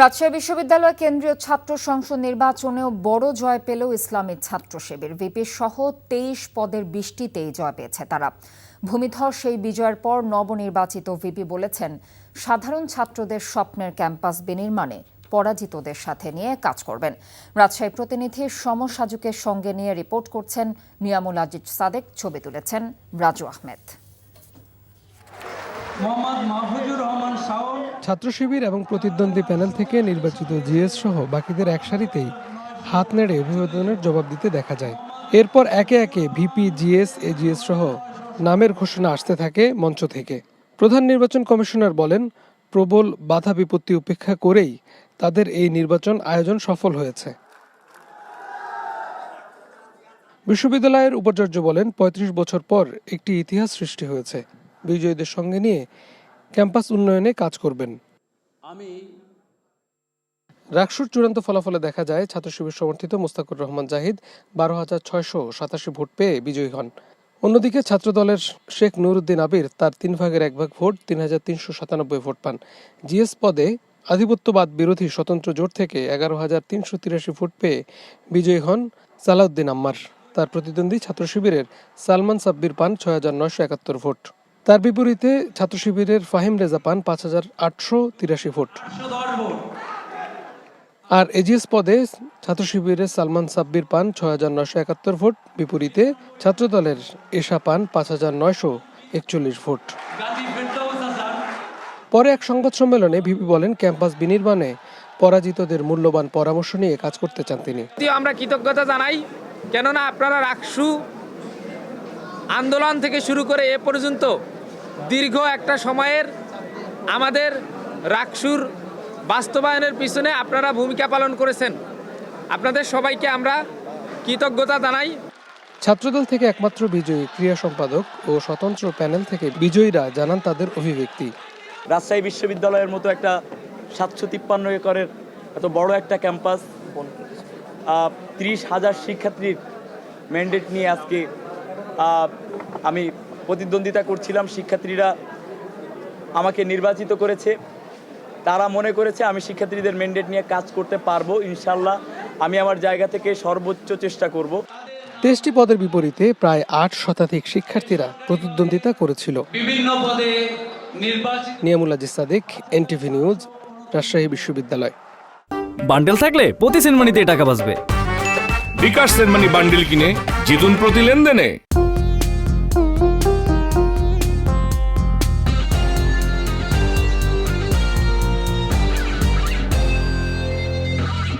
রাজশাহী বিশ্ববিদ্যালয় কেন্দ্রীয় ছাত্র সংসদ নির্বাচনেও বড় জয় পেল ইসলামী ছাত্র শিবির ভিপি সহ তেইশ পদের বৃষ্টিতেই জয় পেয়েছে তারা। ভূমিধর সেই বিজয়ের পর নবনির্বাচিত ভিপি বলেছেন, সাধারণ ছাত্রদের স্বপ্নের ক্যাম্পাস বিনির্মাণে পরাজিতদের সাথে নিয়ে কাজ করবেন। রাজশাহী প্রতিনিধি সমর সাজুকের সঙ্গে নিয়ে রিপোর্ট করছেন নিয়ামুল আজিজ সাদেক, ছবি তুলেছেন রাজু আহমেদ। ছাত্র শিবির এবং প্রতিদ্বন্দ্বী প্যানেল থেকে নির্বাচিত জিএস সহ বাকিদের এক সারিতেই হাত নেড়ে অভিবাদনের জবাব দিতে দেখা যায়। এরপর একে একে ভিপি, জিএস, এজিএস সহ নামের ঘোষণা আসতে থাকে মঞ্চ থেকে। প্রধান নির্বাচন কমিশনার বলেন, প্রবল বাধা বিপত্তি উপেক্ষা করেই তাদের এই নির্বাচন আয়োজন সফল হয়েছে। বিশ্ববিদ্যালয়ের উপাচার্য বলেন ৩৫ বছর পর একটি ইতিহাস সৃষ্টি হয়েছে। বিজয়ীদের সঙ্গে নিয়ে ক্যাম্পাস উন্নয়নে কাজ করবেন। আমি রাকসুর চূড়ান্ত ফলাফলে দেখা যায় ছাত্র শিবির সমর্থিত মোস্তাকুর রহমান জাহিদ বারো হাজার ছয়শো সাতাশি ভোট পেয়ে বিজয়ী হন। অন্যদিকে ছাত্র দলের শেখ নুরুদ্দিন আবির তার তিন ভাগের এক ভাগ ভোট তিন হাজার তিনশো সাতানব্বই ভোট পান। জিএস পদে আধিপত্যবাদ বিরোধী স্বতন্ত্র জোট থেকে এগারো হাজার তিনশো তিরাশি ভোট পেয়ে বিজয়ী হন সালাউদ্দিন আম্মার। তার প্রতিদ্বন্দ্বী ছাত্র শিবিরের সালমান সাব্বির পান ছয় হাজার নয়শো একাত্তর ভোট। তার বিপরীতে ছাত্র শিবিরের ফাহিম রেজা পান পাঁচ হাজার আটশো তিরাশি ভোট। আর এজিএস পদে ছাত্র শিবিরের সালমান সাব্বির পান ছয় হাজার নয়শো একাত্তর ভোট, বিপরীতে ছাত্রদলের এশা পান পাঁচ হাজার নয়শো একচল্লিশ ভোট। পরে এক সংবাদ সম্মেলনে ভিপি বলেন, ক্যাম্পাস বিনির্মাণে পরাজিতদের মূল্যবান পরামর্শ নিয়ে কাজ করতে চান তিনি। আমরা কৃতজ্ঞতা জানাই, কেননা আপনারা রাকসু আন্দোলন থেকে শুরু করে এ পর্যন্ত দীর্ঘ একটা সময়ের আমাদের রাকসুর বাস্তবায়নের পিছনে আপনারা ভূমিকা পালন করেছেন। আপনাদের সবাইকে আমরা কৃতজ্ঞতা জানাই। ছাত্রদল থেকে একমাত্র বিজয়ী ক্রিয়া সম্পাদক ও স্বতন্ত্র প্যানেল থেকে বিজয়ীরা জানান তাদের অভিব্যক্তি। রাজশাহী বিশ্ববিদ্যালয়ের মতো একটা সাতশো তিপ্পান্ন একরের এত বড় একটা ক্যাম্পাস ত্রিশ হাজার শিক্ষার্থীর ম্যান্ডেট নিয়ে আজকে আমি প্রতিদ্বন্দ্বিতা করছিলাম শিক্ষার্থীরা আমাকে নির্বাচিত করেছে। তারা মনে করেছে আমি শিক্ষার্থীদের ম্যান্ডেট নিয়ে কাজ করতে পারব ইনশাল্লাহ আমি আমার জায়গা থেকে সর্বোচ্চ চেষ্টা করব। তেইশটি পদের বিপরীতে প্রায় আট শতাধিক শিক্ষার্থীরা প্রতিদ্বন্দ্বিতা করেছিল। বিভিন্ন পদে নির্বাচিত নিয়ামুল আজিজ এনটিভি নিউজ রাজশাহী বিশ্ববিদ্যালয়। বান্ডেল থাকলে প্রতি সেনমানিতে টাকা বাঁচবে। বিকাশ সেনমানি বান্ডিল কিনে জিতুন প্রতি লেনদেনে।